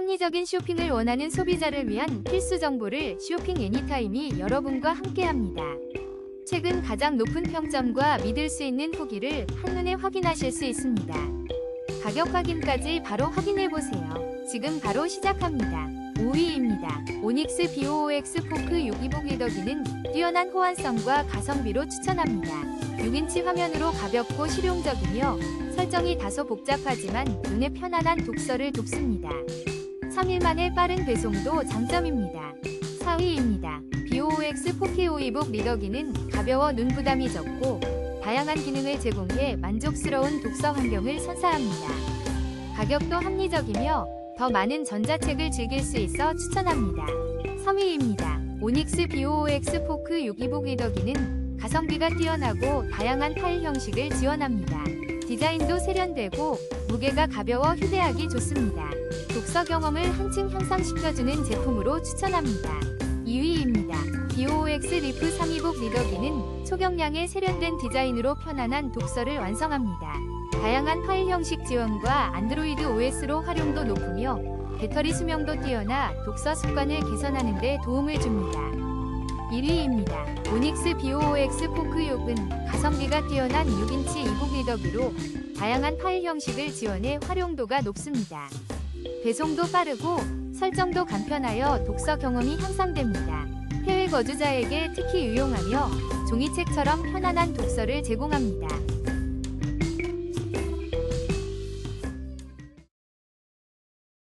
합리적인 쇼핑을 원하는 소비자를 위한 필수 정보를 쇼핑 애니타임이 여러분과 함께합니다. 최근 가장 높은 평점과 믿을 수 있는 후기를 한눈에 확인하실 수 있습니다. 가격 확인까지 바로 확인해보세요. 지금 바로 시작합니다. 5위입니다. 오닉스 BOOX 포크 6기복 리더기는 뛰어난 호환성과 가성비로 추천합니다. 6인치 화면으로 가볍고 실용적이며 설정이 다소 복잡하지만 눈에 편안한 독서를 돕습니다. 3일 만에 빠른 배송도 장점입니다. 4위입니다. BOOX 4K 오이북 리더기는 가벼워 눈 부담이 적고 다양한 기능을 제공해 만족스러운 독서 환경을 선사합니다. 가격도 합리적이며 더 많은 전자책을 즐길 수 있어 추천합니다. 3위입니다. 오닉스 BOOX 포크 6기복 리더기는 가성비가 뛰어나고 다양한 파일 형식을 지원합니다. 디자인도 세련되고 무게가 가벼워 휴대하기 좋습니다. 독서 경험을 한층 향상시켜주는 제품으로 추천합니다. 2위입니다. BOX 리프 3기복 리더기는 초경량의 세련된 디자인으로 편안한 독서를 완성합니다. 다양한 파일 형식 지원과 안드로이드 OS로 활용도 높으며 배터리 수명도 뛰어나 독서 습관을 개선하는 데 도움을 줍니다. 1위입니다. 오닉스 BOOX 포크욕은 가성비가 뛰어난 6인치 이북 리더기로 다양한 파일 형식을 지원해 활용도가 높습니다. 배송도 빠르고 설정도 간편하여 독서 경험이 향상됩니다. 해외 거주자에게 특히 유용하며 종이책처럼 편안한 독서를 제공합니다.